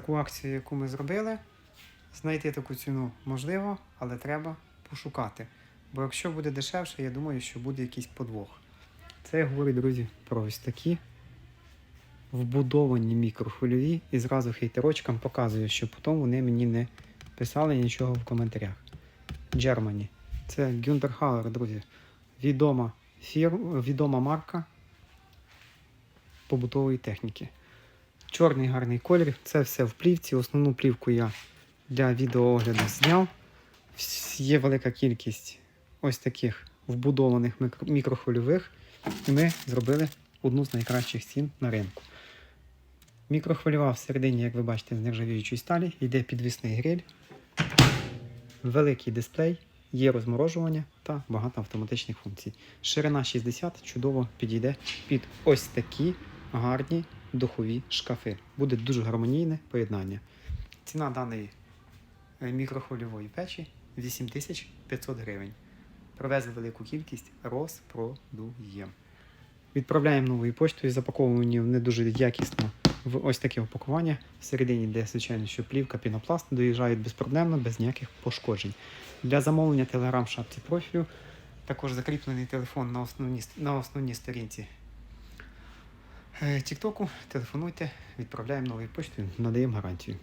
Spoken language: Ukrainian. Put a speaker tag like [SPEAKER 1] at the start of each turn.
[SPEAKER 1] таку акцію, яку ми зробили. Знайти таку ціну можливо, але треба пошукати. Бо якщо буде дешевше, я думаю, що буде якийсь подвох. Це я говорю, друзі, про ось такі вбудовані мікрохвильові і зразу хейтерочкам показую, що потім вони мені не писали нічого в коментарях. Germany. Це Гюнтерхауер, друзі. Відома, фір... відома марка побутової техніки. Чорний гарний колір, це все в плівці. Основну плівку я для відеоогляду зняв. Є велика кількість ось таких вбудованих мікрохвильових. І ми зробили одну з найкращих стін на ринку. Мікрохвильова всередині, як ви бачите, з нержавіючої сталі, йде підвісний гриль, великий дисплей, є розморожування та багато автоматичних функцій. Ширина 60 чудово підійде під ось такі гарні духові шкафи. Буде дуже гармонійне поєднання. Ціна даної е, мікрохвильової печі 8500 гривень. Привезли велику кількість, розпродуємо. Відправляємо новою поштою, запаковані не дуже якісно в ось таке опакування. Всередині йде, звичайно, що плівка, пінопласт доїжджають безпроблемно, без ніяких пошкоджень. Для замовлення телеграм в шапці профілю також закріплений телефон на основній, на основній сторінці Тіктоку. Телефонуйте, відправляємо новою поштою, надаємо гарантію.